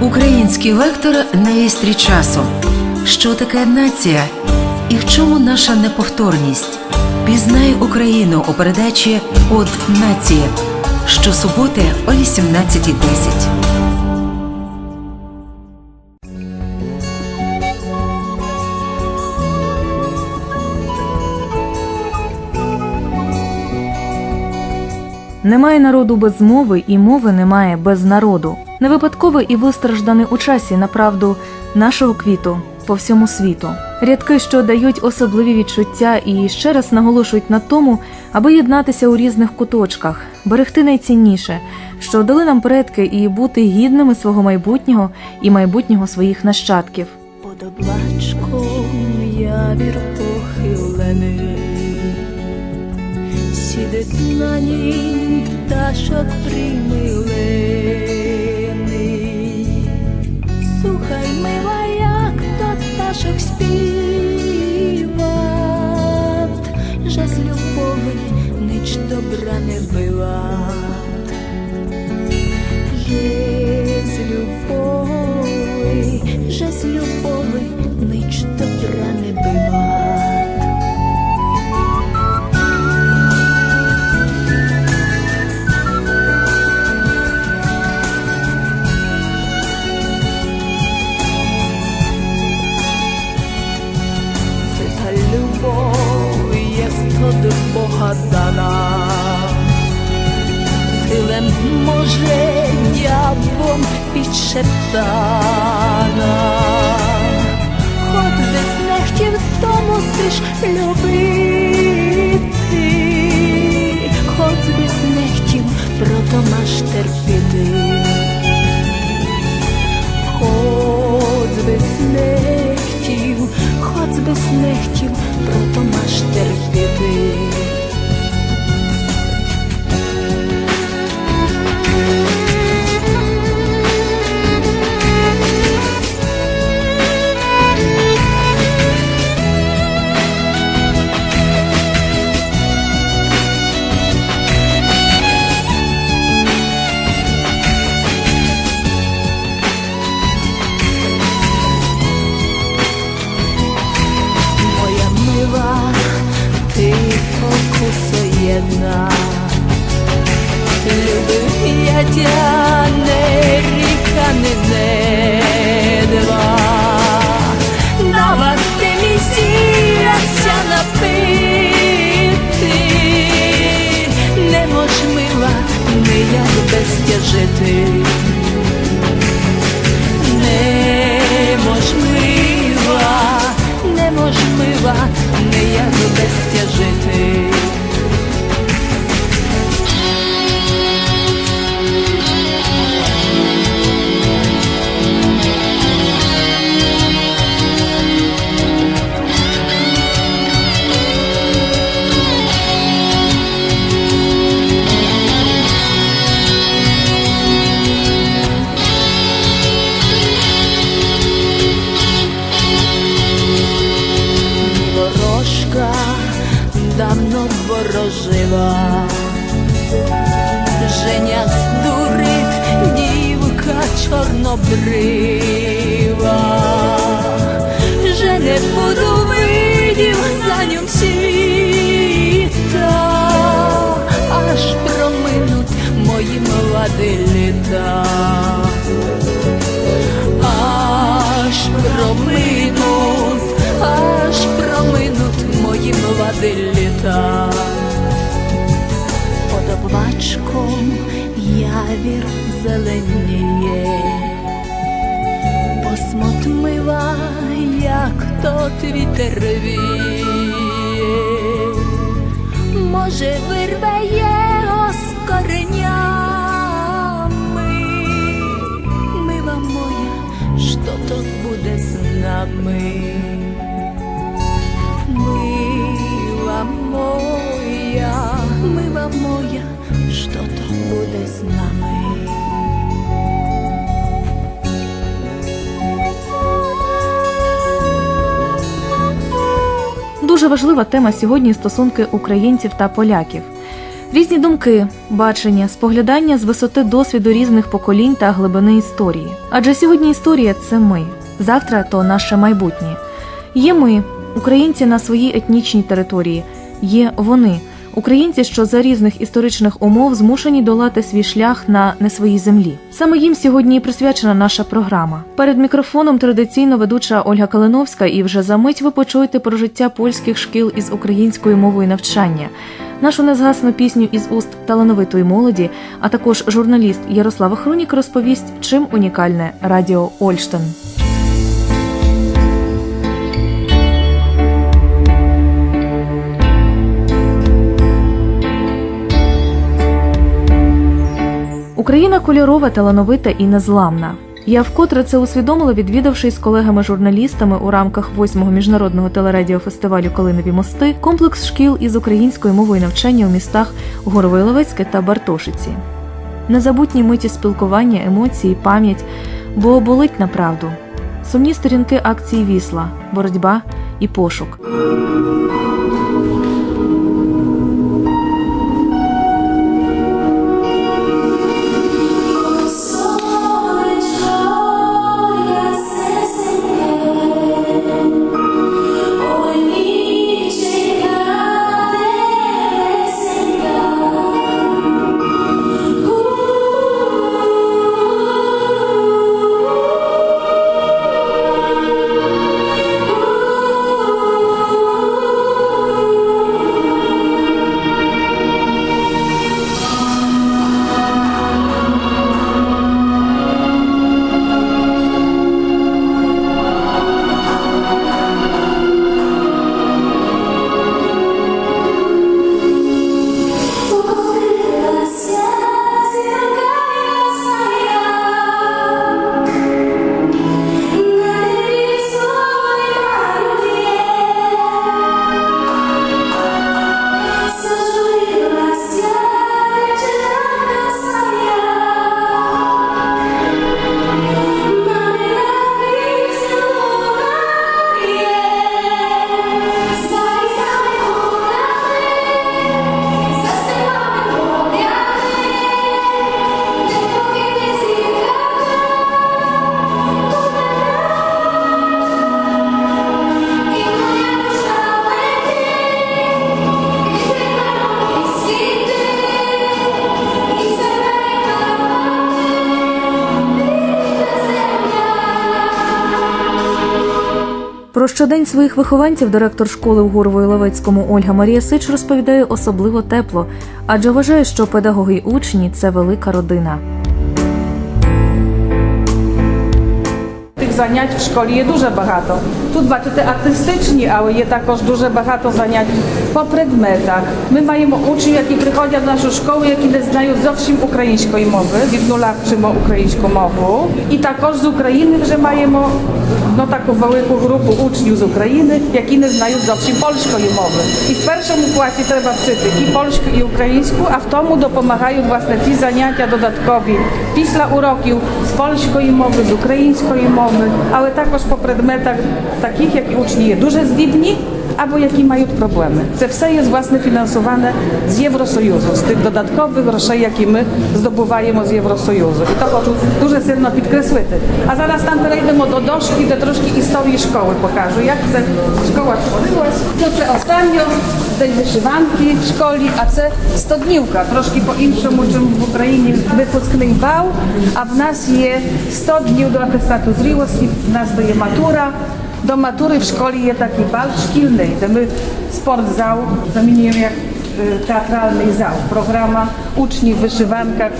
Український вектор на вістрі часу. Що таке нація? І в чому наша неповторність? Пізнай Україну у передачі От нації щосуботи о 18.10. Немає народу без мови, і мови немає без народу. Не випадково і вистражданий у часі, направду, нашого квіту по всьому світу. Рядки, що дають особливі відчуття і ще раз наголошують на тому, аби єднатися у різних куточках, берегти найцінніше, що дали нам предки, і бути гідними свого майбутнього і майбутнього своїх нащадків. Под облачком явір похилений, сидить на ній пташок примилений. Слухай, мила, як то пташок співат, з любови ніч добра не била. Же з любови, з любови нич добра дявом підшептана. Хоч десь не хотів, то мусиш любити. Хоч десь не хотів, прото маш терпіти. Хоч десь не хотів, хоч десь не хотів, явір зеленіє, посмот мила, як тот вітер віє. Може, вирве його з коренями, мила моя, що тут буде з нами? Мила моя, мила моя, Дуже важлива тема сьогодні стосунки українців та поляків. Різні думки, бачення, споглядання з висоти досвіду різних поколінь та глибини історії. Адже сьогодні історія це ми, завтра то наше майбутнє. Є ми, українці на своїй етнічній території, є вони, українці, що за різних історичних умов змушені долати свій шлях на не своїй землі. Саме їм сьогодні і присвячена наша програма. Перед мікрофоном традиційно ведуча Ольга Калиновська, і вже за мить ви почуєте про життя польських шкіл із українською мовою навчання. Нашу незгасну пісню із уст талановитої молоді, а також журналіст Ярослава Хронік розповість, чим унікальне радіо Ольштен. Україна кольорова, талановита і незламна. Я вкотре це усвідомила, відвідавши з колегами-журналістами у рамках 8-го міжнародного телерадіофестивалю Калинові мости комплекс шкіл із українською мовою навчання у містах Горовиловецьке та Бартошиці. Незабутні миті спілкування, емоції, пам'ять, бо болить на правду. Сумні сторінки акції Вісла, боротьба і пошук. Про щодень своїх вихованців директор школи у Горової-Левецькому Ольга Марія Сич розповідає особливо тепло, адже вважає, що педагоги й учні це велика родина. Тих занять в школі є дуже багато. Тут бачите артистичні, але є також дуже багато занять по предметах. Ми маємо учнів, які приходять в нашу школу, які не знають зовсім української мови. Від нуля вчимо українську мову. І також з України вже маємо ну, таку велику групу учнів з України, які не знають зовсім польської мови. І в першому класі треба вчити і польську, і українську, а в тому допомагають власне ці заняття додаткові після уроків з польської мови, з української мови, але також по предметах таких як і учні, є дуже здібні або які мають проблеми. Це все є власне фінансоване з Євросоюзу, з тих додаткових грошей, які ми здобуваємо з Євросоюзу. І то хочу дуже сильно підкреслити. А зараз там перейдемо до дошки, де трошки історії школи покажу, як це школа творилась. Ну це останньо день вишиванки в школі, а це стоднівка, трошки по-іншому, чим в Україні випускний бал, а в нас є 100 днів до атестату зрілості, в нас то є матура. Do matury w szkole jest taki bal szkilny. to my sport zał zamieniłem jak y, teatralny zał. Programa uczni w wyszywankach,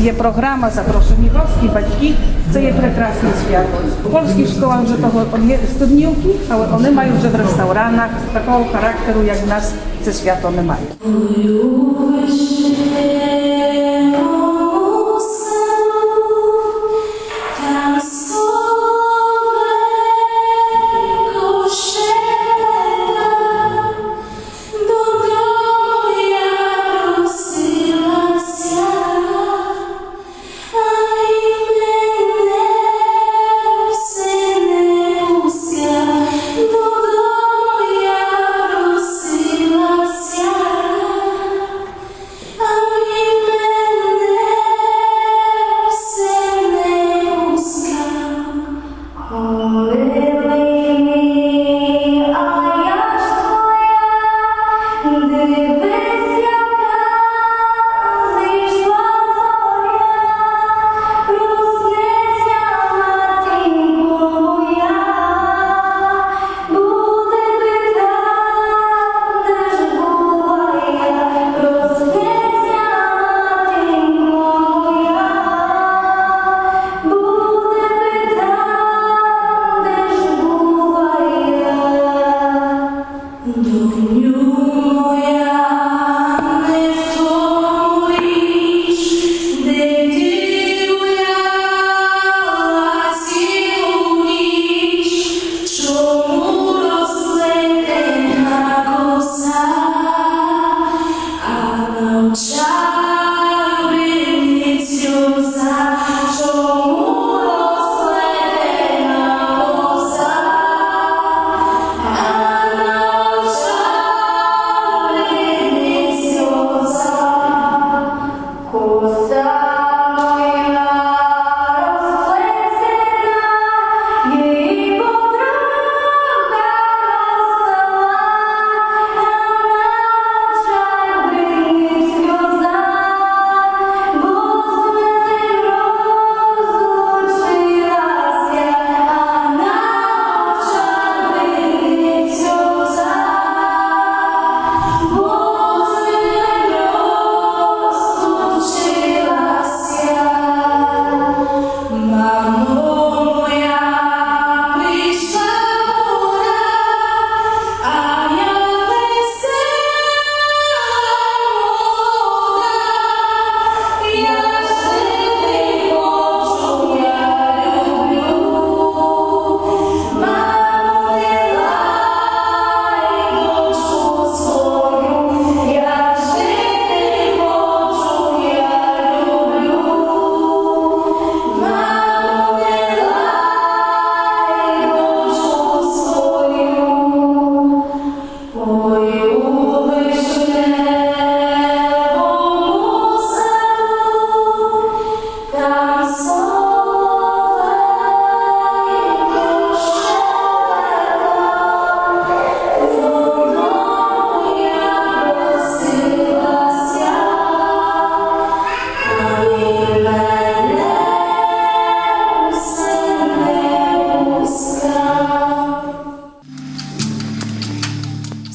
je programa zaproszeni włoski, baćki, co je prekrasny świat. W polskich szkołach, że to studniówki, ale one mają, że w restauranach takiego charakteru, jak nas ze świat one mają.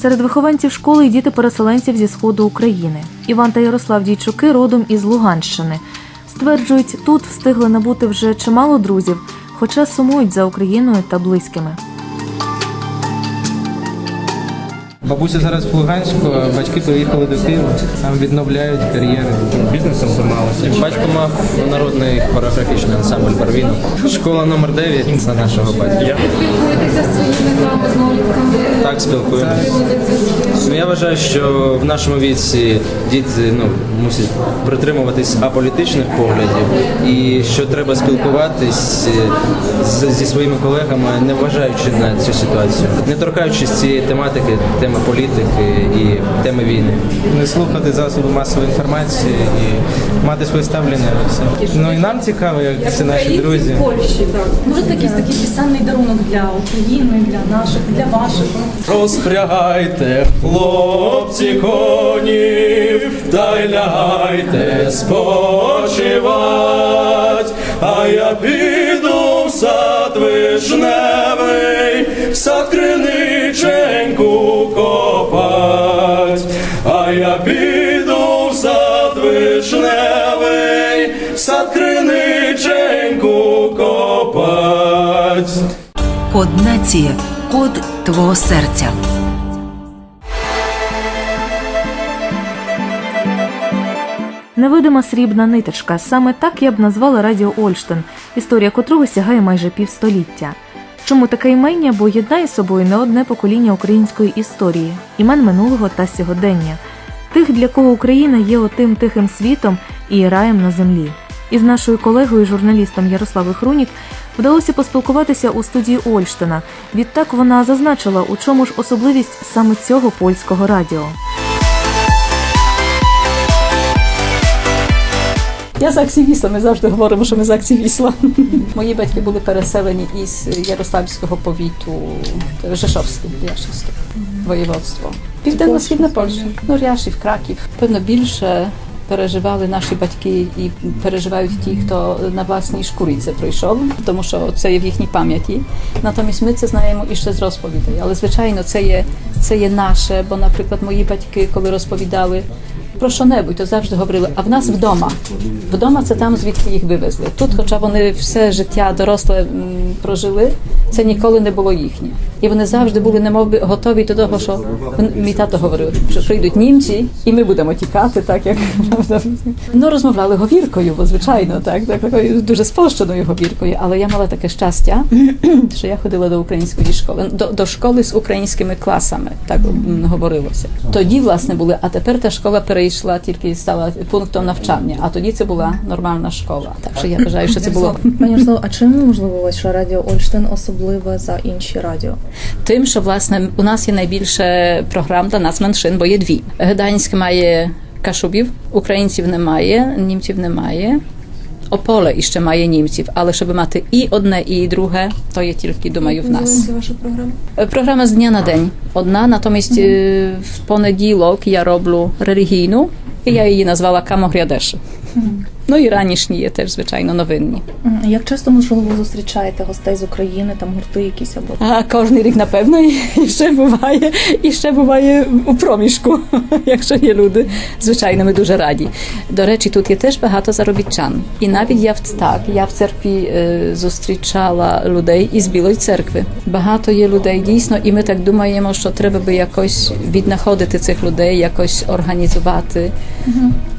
Серед вихованців школи діти переселенців зі сходу України. Іван та Ярослав Дійчуки родом із Луганщини. Стверджують, тут встигли набути вже чимало друзів, хоча сумують за Україною та близькими. Бабуся зараз в Луганську, а батьки поїхали до Києва, там відновляють кар'єри. Бізнесом займалися. Батько мав народний хореографічний ансамбль Барвіну. Школа номер 9 за нашого батька. спілкуєтеся зі своїми однолітками? Так спілкуємося. Ну, Я вважаю, що в нашому віці діти ну, мусять притримуватись аполітичних поглядів і що треба спілкуватись е, з, зі своїми колегами, не вважаючи на цю ситуацію, не торкаючись цієї тематики, теми політики і теми війни. Не слухати засоби масової інформації і мати своє ставлення все. Ну і нам цікаво, як всі наші друзі. Польщі, так. Може, якийсь такий пісенний дарунок для України, для наших, для ваших. Розпрягайте, хлопці, конів, та й лягайте спочивать, а я піду в сад вишневий, Код нації, код твого серця. Невидима срібна ниточка. Саме так я б назвала радіо Ольштин, історія котрого сягає майже півстоліття. Чому таке імення? Бо єднає з собою не одне покоління української історії, імен минулого та сьогодення, тих, для кого Україна є отим тихим світом і раєм на землі. Із нашою колегою, журналістом Ярославою Хрунік, вдалося поспілкуватися у студії Ольштина. Відтак вона зазначила, у чому ж особливість саме цього польського радіо. Я за активіста, ми завжди говоримо, що ми за активіста. Мої батьки були переселені із Ярославського повіту Rzeszowski, Ряшівське воєводство. Південно-східна Польща. Ну, Ряшів, Краків. Певно, більше переживали наші батьки і переживають ті, хто на власній шкурі це пройшов, тому що це є в їхній пам'яті. Натомість ми це знаємо і ще з розповідей. Але звичайно, це є, це є наше, бо, наприклад, мої батьки, коли розповідали про що-небудь, то завжди говорили, а в нас вдома. Вдома це там, звідки їх вивезли. Тут, хоча вони все життя доросле прожили, це ніколи не було їхнє. І вони завжди були немов би готові до того, що мій тато говорив, що прийдуть німці, і ми будемо тікати, так як. Ну розмовляли говіркою, бо звичайно, так, так такою дуже сполщеною говіркою. Але я мала таке щастя, що я ходила до української школи, до, до школи з українськими класами, так говорилося. Тоді, власне, були, а тепер та школа перейшла, тільки стала пунктом навчання, а тоді це була нормальна школа. Так що я вважаю, що це було Пані Ярослав, а чим можливо ваше радіо Ольштин особливе за інші радіо? тим, що власне у нас є найбільше програм для нас меншин, бо є дві. Гданськ має кашубів, українців немає, німців немає. Ополе іще має німців, але щоб мати і одне, і друге, то є тільки, думаю, в нас. ваша програма? Програма з дня на день одна, натомість в понеділок я роблю релігійну, і я її назвала Камогрядеш. Ну і ранішні є теж, звичайно, новинні. Як часто можливо ви зустрічаєте гостей з України, там гурти якісь або А кожен рік, напевно, і і ще буває, і ще буває у проміжку, якщо є люди. Звичайно, ми дуже раді. До речі, тут є теж багато заробітчан. І навіть я в так, я в церкві е, зустрічала людей із Білої церкви. Багато є людей дійсно, і ми так думаємо, що треба би якось віднаходити цих людей, якось організувати.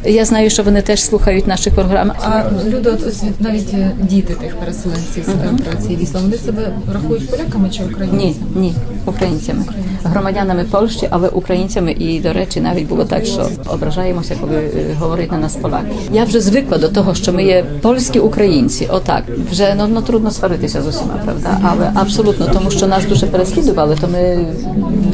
Я знаю, що вони теж слухають наших програм. А люди, от ось навіть е, діти тих переселенців з операції вісла, вони себе рахують поляками чи українцями? Ні, ні, українцями, громадянами Польщі, але українцями. І до речі, навіть було так, що ображаємося, коли е, говорять на нас поляки. Я вже звикла до того, що ми є польські українці. Отак вже ну, ну трудно сваритися з усіма, правда? Але абсолютно, тому що нас дуже переслідували, то ми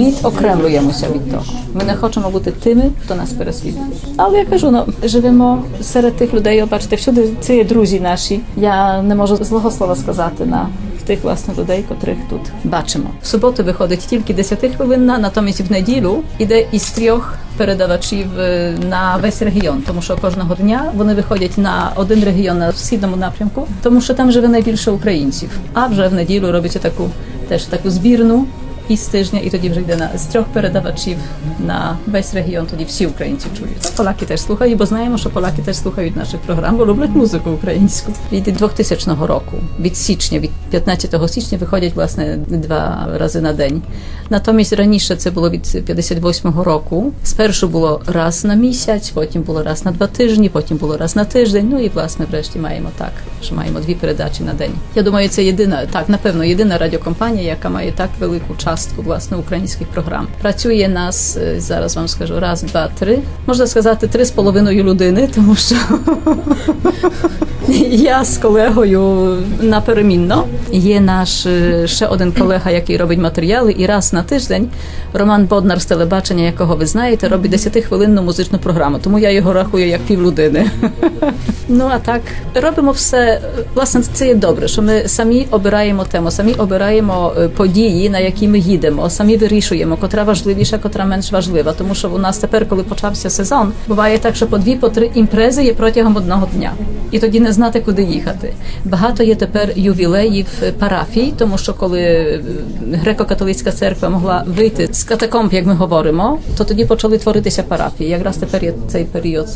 відокремлюємося від того. Ми не хочемо бути тими, хто нас переслідує. Але я кажу, ну живемо серед тих людей. От Бачите, всюди це є друзі наші. Я не можу злого слова сказати на тих власне людей, котрих тут бачимо. В суботу виходить тільки 10 хвилинна, натомість в неділю іде із трьох передавачів е, на весь регіон, тому що кожного дня вони виходять на один регіон на східному напрямку, тому що там живе найбільше українців. А вже в неділю робиться таку теж таку збірну. І з тижня, і тоді вже йде на з трьох передавачів на весь регіон. Тоді всі українці чують. Поляки теж слухають, бо знаємо, що поляки теж слухають наших програм, бо люблять музику українську. Від 2000 року, від січня, від 15 січня виходять власне два рази на день. Натомість раніше це було від 58-го року. Спершу було раз на місяць, потім було раз на два тижні, потім було раз на тиждень. Ну і власне, врешті маємо так, що маємо дві передачі на день. Я думаю, це єдина, так напевно, єдина радіокомпанія, яка має так велику частку власне українських програм. Працює нас е, зараз. Вам скажу раз, два, три. Можна сказати, три з половиною людини, тому що я з колегою наперемінно. Є наш е, ще один колега, який робить матеріали, і раз на тиждень Роман Боднар з телебачення, якого ви знаєте, робить 10-хвилинну музичну програму. Тому я його рахую як півлюдини. Ну а так робимо все. Власне, це є добре, що ми самі обираємо тему, самі обираємо е, події, на які ми їдемо, самі вирішуємо, котра важливіша, котра менш важлива. Тому що у нас тепер, коли почався сезон, буває так, що по дві, по три імпрези є протягом одного дня, і тоді не знати, куди їхати. Багато є тепер ювілеїв е, парафій, тому що коли е, греко-католицька церква могла вийти з катакомб, як ми говоримо, то тоді почали творитися парафії. Якраз тепер є цей період.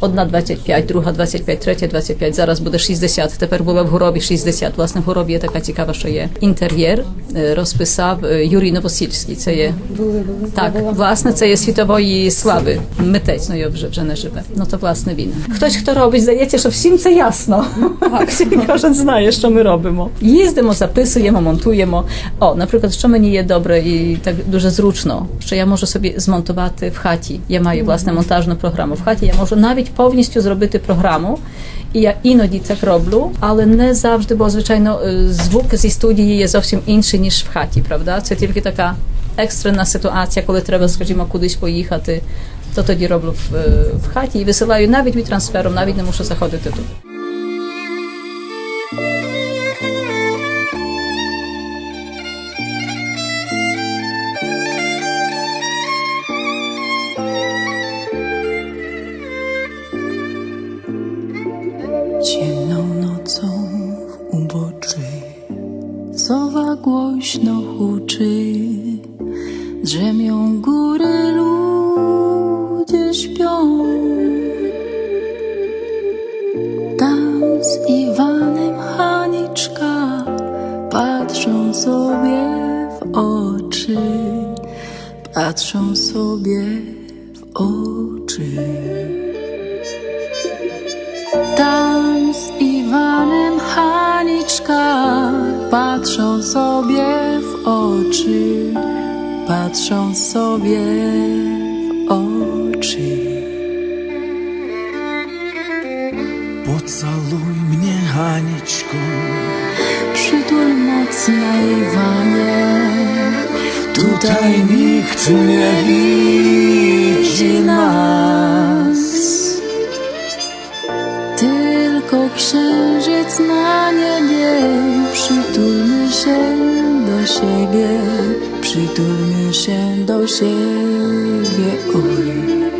Одна 25, друга 25, третя 25, зараз буде 60. Тепер була в Горобі 60. Власне, в Горобі є така цікава, що є інтер'єр, е, розписав Юрій Новосільський. Це є так, власне, це є світової слави. Митець, ну його вже вже не живе. Ну то власне він. Хтось, хто робить, здається, що всім це ясно. Всі кожен знає, що ми робимо. Їздимо, записуємо, монтуємо. О, наприклад, що мені є добре і так дуже зручно, що я можу собі змонтувати в хаті. Я маю власне монтажну програму в хаті. Я можу навіть повністю зробити програму. І я іноді так роблю, але не завжди, бо звичайно е, звук зі студії є зовсім інший ніж в хаті, правда? Це тільки така екстрена ситуація, коли треба, скажімо, кудись поїхати. То тоді роблю в, е, в хаті і висилаю навіть від трансфером, навіть не мушу заходити тут. Sowa głośno huczy Drzemią góry, ludzie śpią. Tam z Iwanem Haniczka Patrzą sobie w oczy Patrzą sobie w oczy patrzą sobie w oczy, patrzą sobie w oczy. Pocaluj mnie, Haniczko, przytul mocno Iwanie. Tutaj nikt nie widzi nas, tylko księżyc na niebie. Przytulmy się do siebie, przytulmy się do siebie. Oj.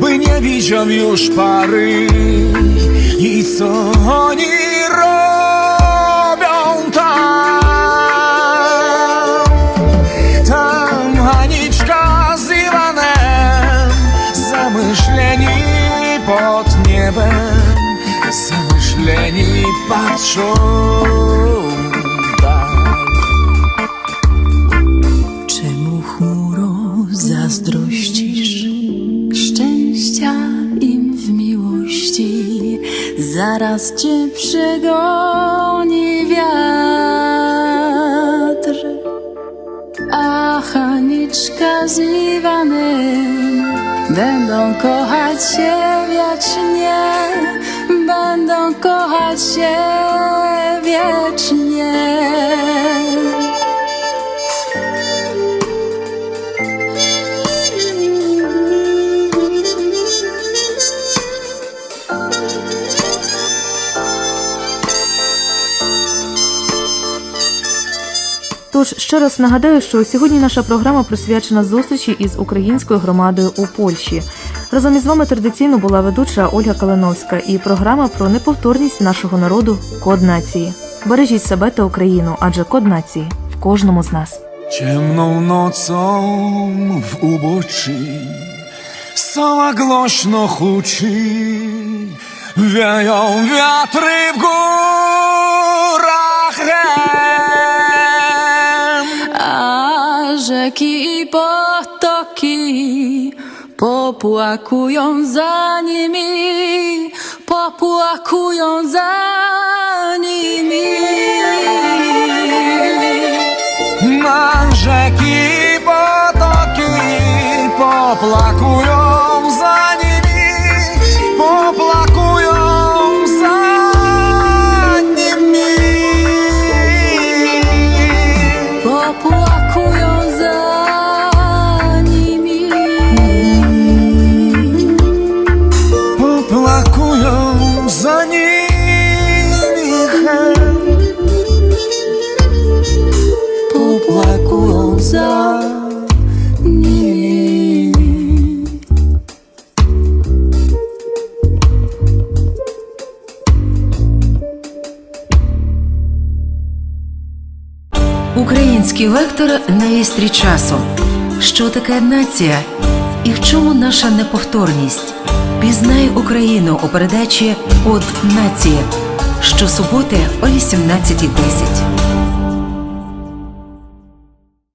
By nie widział już pary. I co oni robią tam? Tam Haniczka z Iwanem, zamyśleni pod niebem, zamyśleni patrzą Zaraz cię przegoni wiatr. A Haniczka z będą kochać się wiecznie, będą kochać się wiecznie. Ще раз нагадаю, що сьогодні наша програма присвячена зустрічі із українською громадою у Польщі. Разом із вами традиційно була ведуча Ольга Калиновська і програма про неповторність нашого народу Код нації. Бережіть себе та Україну, адже код нації в кожному з нас. Ciemną nocą w uboczy Soła głośno huczy Wieją wiatry w górach rzeki i potoki popłakują za nimi, popłakują za nimi. Na rzeki i potoki Poplakują za nimi Poplakują на часу. Що таке нація? І в чому наша неповторність? Пізнай Україну у передачі От нації» щосуботи о 18.10.